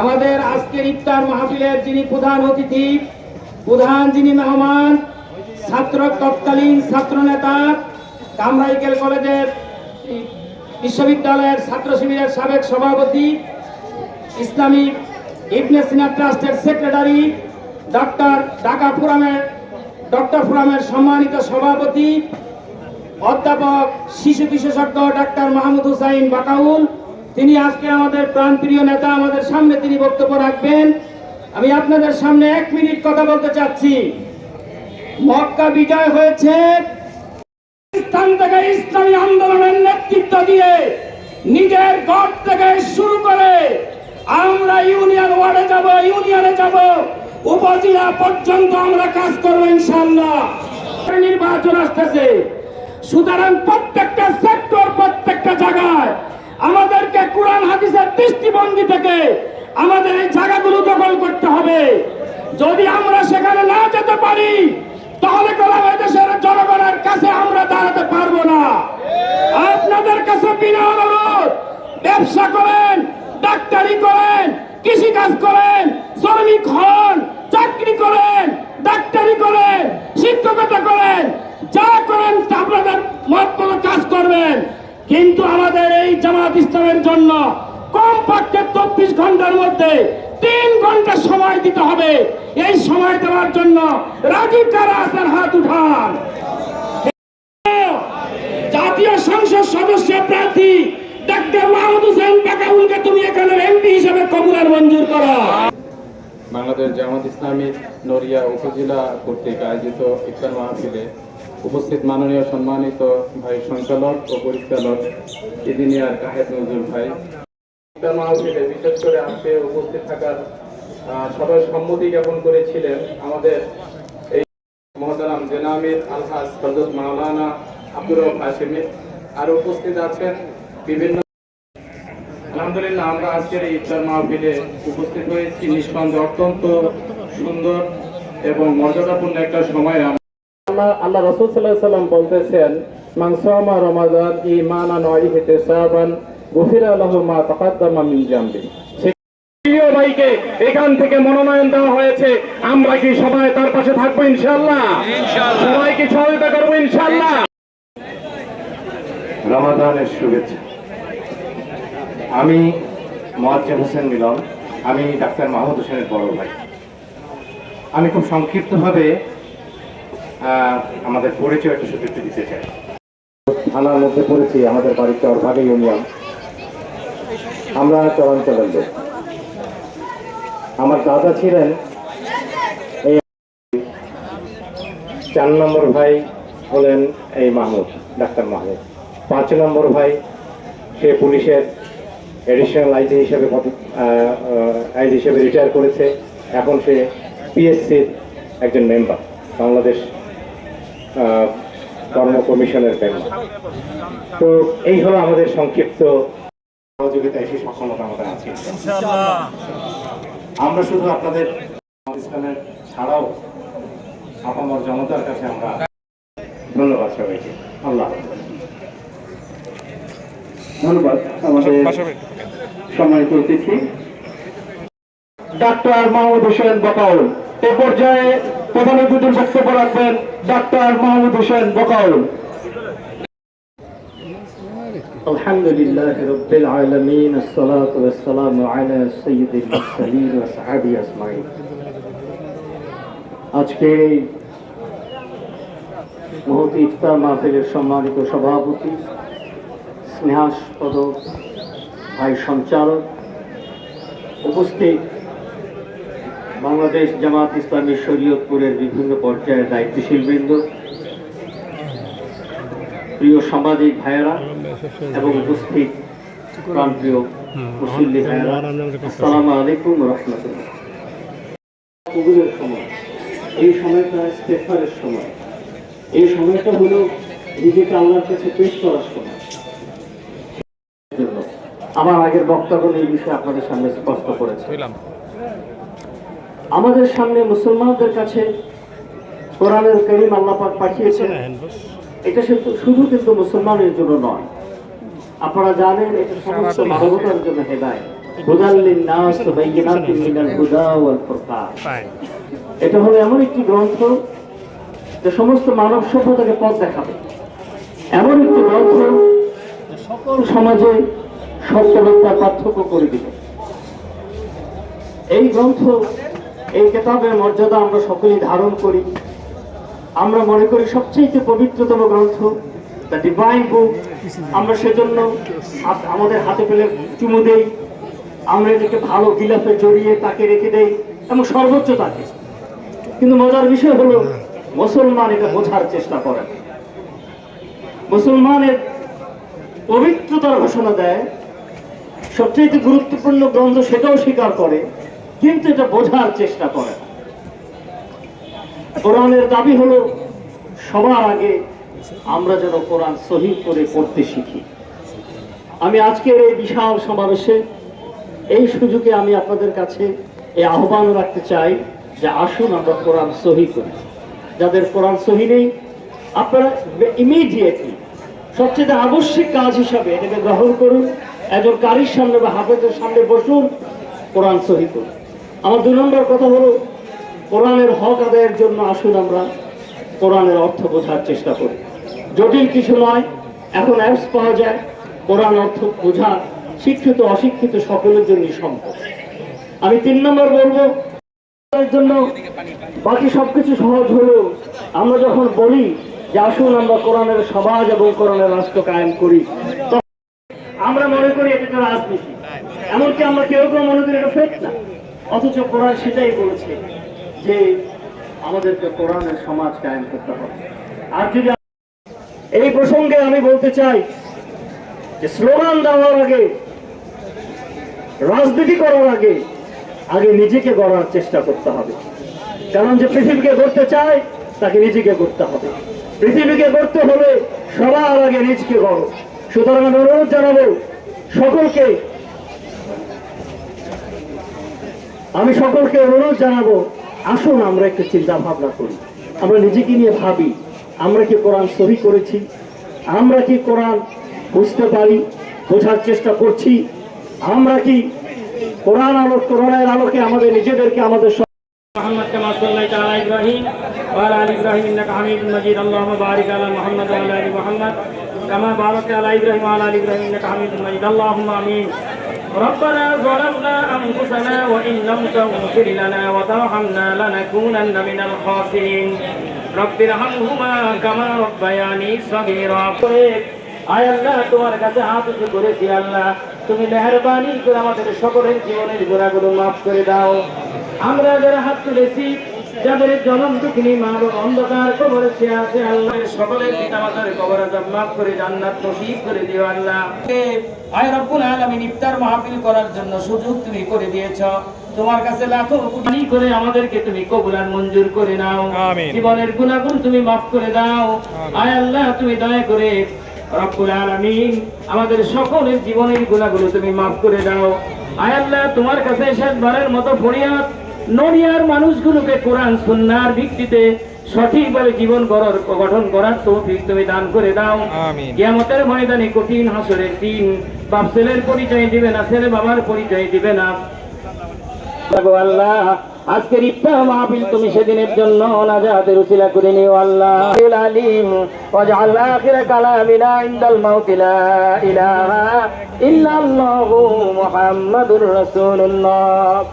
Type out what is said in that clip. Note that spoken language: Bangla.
আমাদের আজকের ইফতার মাহফিলের যিনি প্রধান অতিথি, প্রধান যিনি মেহমান, ছাত্র তৎকালীন ছাত্র নেতা, কামরাইকেল কলেজের বিশ্ববিদ্যালয়ের ছাত্র শিবিরের সাবেক সভাপতি, ইসলামী ইবনে সিনা ট্রাস্টের সেক্রেটারি, ডক্টর ঢাকা ফোরামের, ডক্টর ফোরামের সম্মানিত সভাপতি, অধ্যাপক শিশু বিশেষজ্ঞ ডাক্তার মাহমুদ হুসাইন বাকাউল তিনি আজকে আমাদের প্রাণপ্রিয় নেতা, আমাদের সামনে তিনি বক্তব্য রাখবেন। আমি আপনাদের সামনে এক মিনিট কথা বলতে চাচ্ছি। মক্কা বিজয় হয়েছে। স্থান থেকে ইসলামী আন্দোলনের নেতৃত্ব দিয়ে নিজের ঘর থেকে শুরু করে আমরা ইউনিয়ন ওয়ার্ডে যাব, ইউনিয়নে যাব। উপজেলা পর্যন্ত আমরা কাজ করব ইনশাল্লাহ নির্বাচন আসতেছে। সুতরাং প্রত্যেকটা সেক্টর প্রত্যেকটা জায়গায় আমাদেরকে কোরআন হাদিসের দৃষ্টিভঙ্গি থেকে আমাদের এই জায়গাগুলো দখল করতে হবে। যদি আমরা সেখানে না যেতে পারি, তাহলে গোলাম দেশের জনগণের কাছে আমরা দাঁড়াতে পারব না। আপনাদের কাছে বিনা অনুরোধ, ব্যবসা করেন, ডাক্তারি করেন কৃষি কাজ করেন, শ্রমিক হন, চাকরি করেন, ডাক্তারি করেন, শিক্ষকতা করেন, যা করেন আপনাদের মত কাজ করবেন। কিন্তু আমাদের এই জামাত ইসলামের জন্য কমপক্ষে চব্বিশ ঘণ্টার মধ্যে তিন ঘণ্টা সময় দিতে হবে। এই সময় দেওয়ার জন্য রাজীব কারা আসার হাত উঠান। জাতীয় সংসদ সদস্য প্রার্থী ডাক্তার মাহমুদ হোসেন বাকাউলকে তুমি এখানে এমপি হিসেবে কবুলার মঞ্জুর করো। বাংলাদেশ জামাত ইসলামী নড়িয়া উপজেলা কর্তৃক আয়োজিত ইফতার মাহফিলে উপস্থিত মাননীয় সম্মানিত ভাই সঞ্চালক ও পরিচালক ইঞ্জিনিয়ার কাহেদ নজরুল ভাই। মাহফিলে বিশেষ করে আজকে উপস্থিত থাকার সবাই সম্মতি জ্ঞাপন করেছিলেন আমাদের এই মহতারাম জেনামির আলহাজ হজরত মাওলানা আব্দুর রব হাশিমি। আর উপস্থিত আছেন বিভিন্ন আলহামদুলিল্লাহ, আমরা আজকের এই ইফতার মাহফিলে উপস্থিত হয়েছি। নিঃসন্দেহে অত্যন্ত সুন্দর এবং মর্যাদাপূর্ণ একটা সময় আল্লাহ আল্লাহ রসুল সাল্লাহ সাল্লাম বলতেছেন মাংসামা রমাদান ইমানান ওয়া ইহতিসাবান গুফিরা লাহু মা তাকাদ্দামা মিন জামবি। প্রিয় ভাইকে এখান থেকে মনোনয়ন দেওয়া হয়েছে। আমরা কি সবাই তার পাশে থাকব ইনশাআল্লাহ। সবাইকে সহযোগিতা করব ইনশাআল্লাহ। রমাদানের শুভেচ্ছা। আমি মোয়াজ্জেম হোসেন মিলন আমি ডাক্তার মাহমুদ হোসেনের বড় ভাই। আমি খুব সংক্ষিপ্তভাবে আমাদের পরিচয় একটু একটু দিতে চাই। থানার মধ্যে পড়েছি, আমাদের বাড়িতে অরভাগে ইউনিয়ন। আমরা চলাঞ্চলের লোক। আমার দাদা ছিলেন চার নম্বর ভাই হলেন এই মাহমুদ, ডাক্তার মাহমুদ। পাঁচ নম্বর ভাই, সে পুলিশের এডিশনাল আইজি হিসেবে আইজি হিসেবে রিটায়ার করেছে। এখন সে পিএসসির একজন মেম্বার বাংলাদেশ কর্ম কমিশনের মেম্বার তো এই হলো আমাদের সংক্ষিপ্ত সহযোগিতায় সেই সক্ষমতা আমাদের আছে। আমরা শুধু আপনাদের ইসলামের ছাড়াও আপামর জনতার কাছে আমরা ধন্যবাদ সবাইকে। আল্লাহ ধন্যবাদ আমাদের সম্মানিত অতিথি। ডাক্তার মাহমুদ হোসেন বকাউল এ পর্যায়ে প্রধান অতিথির বক্তব্য রাখবেন ডাক্তার মাহমুদ হোসেন বকাউল الحمد لله رب العالمين الصلاة والسلام على سيد المرسلين وصحابه أجمعين আজকে এই মহৎ ইফতার মাহফিলের সম্মানিত সভাপতি স্নেহাস্পদ ভাই সঞ্চালক উপস্থিত বাংলাদেশ জামাত ইসলামী শরীয়তপুরের বিভিন্ন পর্যায়ের দায়িত্বশীল বৃন্দ প্রিয় সাংবাদিক ভাইয়েরা এবং উপস্থিত প্রাণপ্রিয় আলাইকুম সময়, এই সময়টা সময়, এই সময়টা হলো নিজেকে আল্লাহর কাছে পেশ করার সময়। আমার আগের বক্তব্য এই বিষয়ে আপনাদের সামনে স্পষ্ট করেছে। আমাদের সামনে মুসলমানদের কাছে কোরআনের করিম আল্লাপাক পাঠিয়েছেন। এটা শুধু শুধু কিন্তু মুসলমানের জন্য নয়। আপনারা জানেন এটা সমস্ত মানবতার জন্য হেদায় এটা হলো এমন একটি গ্রন্থ যে সমস্ত মানব সভ্যতাকে পথ দেখাবে। এমন একটি গ্রন্থ সকল সমাজে সত্য পার্থক্য করে দিবে। এই গ্রন্থ এই কেতাবের মর্যাদা আমরা সকলেই ধারণ করি। আমরা মনে করি সবচেয়ে পবিত্রতম গ্রন্থ দ্য ডিভাইন বুক আমরা সেজন্য আমাদের হাতে পেলে চুমু দেই। আমরা এটাকে ভালো গিলাফে জড়িয়ে তাকে রেখে দেই এবং সর্বোচ্চ তাকে। কিন্তু মজার বিষয় হলো, মুসলমান এটা বোঝার চেষ্টা করে। মুসলমানের পবিত্রতার ঘোষণা দেয় সবচেয়ে গুরুত্বপূর্ণ গ্রন্থ সেটাও স্বীকার করে কিন্তু এটা বোঝার চেষ্টা করে। কোরআনের দাবি হলো, সবার আগে আমরা যেন কোরআন সহি করে পড়তে শিখি। আমি আজকের এই বিশাল সমাবেশে এই সুযোগে আমি আপনাদের কাছে এই আহ্বান রাখতে চাই যে আসুন আমরা কোরআন সহি করি। যাদের কোরআন সহি নেই, আপনারা ইমিডিয়েটলি সবচেয়ে আবশ্যিক কাজ হিসাবে এটাকে গ্রহণ করুন। একজন কারির সামনে বা হাফেজের সামনে বসুন, কোরআন সহি করুন। আমার দুই নম্বর কথা হলো, কোরআনের হক আদায়ের জন্য আসুন আমরা কোরআনের অর্থ বোঝার চেষ্টা করি। জটিল কিছু নয়, এখন অ্যাপস পাওয়া যায়, কোরআন অর্থ বোঝা শিক্ষিত, অশিক্ষিত সকলের জন্যই সম্ভব। আমি তিন নম্বর বলব জন্য বাকি সবকিছু সহজ হলেও আমরা যখন বলি যে আসুন আমরা কোরআনের সমাজ এবং কোরআনের রাষ্ট্র কায়েম করি আমরা মনে করি এটা রাজনীতি। এমনকি আমরা কেউ কেউ মনে করি এটা ফেক না। অথচ কোরআন সেটাই বলেছে যে আমাদেরকে কোরআনের সমাজ কায়েম করতে হবে। আর যদি এই প্রসঙ্গে আমি বলতে চাই যে স্লোগান দেওয়ার আগে, রাজনীতি করার আগে আগে নিজেকে গড়ার চেষ্টা করতে হবে। কারণ যে পৃথিবীকে গড়তে চায়, তাকে নিজেকে গড়তে হবে। পৃথিবীকে গড়তে হলে সবার আগে নিজকে গড়। সুতরাং অনুরোধ জানাব সকলকে আমি সকলকে অনুরোধ জানাবো আসুন আমরা একটু চিন্তা ভাবনা করি আমরা নিজেকে নিয়ে ভাবি আমরা কি কোরআন সহি করেছি আমরা কি কোরআন বুঝতে পারি বোঝার চেষ্টা করছি আমরা কি কোরআন আলোক কোরআনের আলোকে আমাদের নিজেদেরকে আমাদের সব- محمد كما صليت على ابراهيم وعلى ال ابراهيم انك حميد مجيد اللهم بارك على محمد وعلى ال محمد كما باركت على ابراهيم وعلى ال ابراهيم انك حميد مجيد اللهم امين ربنا ظلمنا انفسنا وان لم تغفر لنا وترحمنا لنكونن من الخاسرين رب ارحمهما كما ربياني صغيرا আয় আল্লাহ তোমার কাছে হাত উঁচু করেছি আল্লাহ তুমি মেহরবানি করে আমাদের সকলের জীবনের গোড়াগুলো মাফ করে দাও আমরা যারা হাত তুলেছি যাদের জনম দুঃখিনী মা অন্ধকার কবরে সে আছে আল্লাহ। সকলের কবর আজাব মাফ করে জান্নাত নসিব করে দিও আল্লাহ। আয় রব্বুল আলামিন ইফতার মাহফিল করার জন্য সুযোগ তুমি করে দিয়েছ। তোমার কাছে লাখো কোটি করে আমাদেরকে তুমি কবুলার মঞ্জুর করে নাও। জীবনের গুণাগুণ তুমি মাফ করে দাও। আয় আল্লাহ তুমি দয়া করে রব্বুল আলামিন আমাদের সকলের জীবনের গুণাগুলো তুমি মাফ করে দাও। আয় আল্লাহ তোমার কাছে শেষবারের মতো ফরিয়াদ নড়িয়ার মানুষগুলোকে কোরআন সুন্নার ভিত্তিতে সঠিকভাবে জীবন গড়ার গঠন করার তৌফিক তুমি দান করে দাও। কিয়ামতের ময়দানে কঠিন হাসরের দিন। বাপ ছেলের পরিচয় দিবে না ছেলে বাবার পরিচয় দিবে না। আল্লাহ আজকের ইফতার মাহফিল তুমি সেদিনের জন্য নাজাতের উসিলা করে নিও আল্লাহ। আলিম ওয়াজআল আখির কালামিনা ইনদাল মাউত লা ইলাহা ইল্লাল্লাহু মুহাম্মাদুর রাসূলুল্লাহ।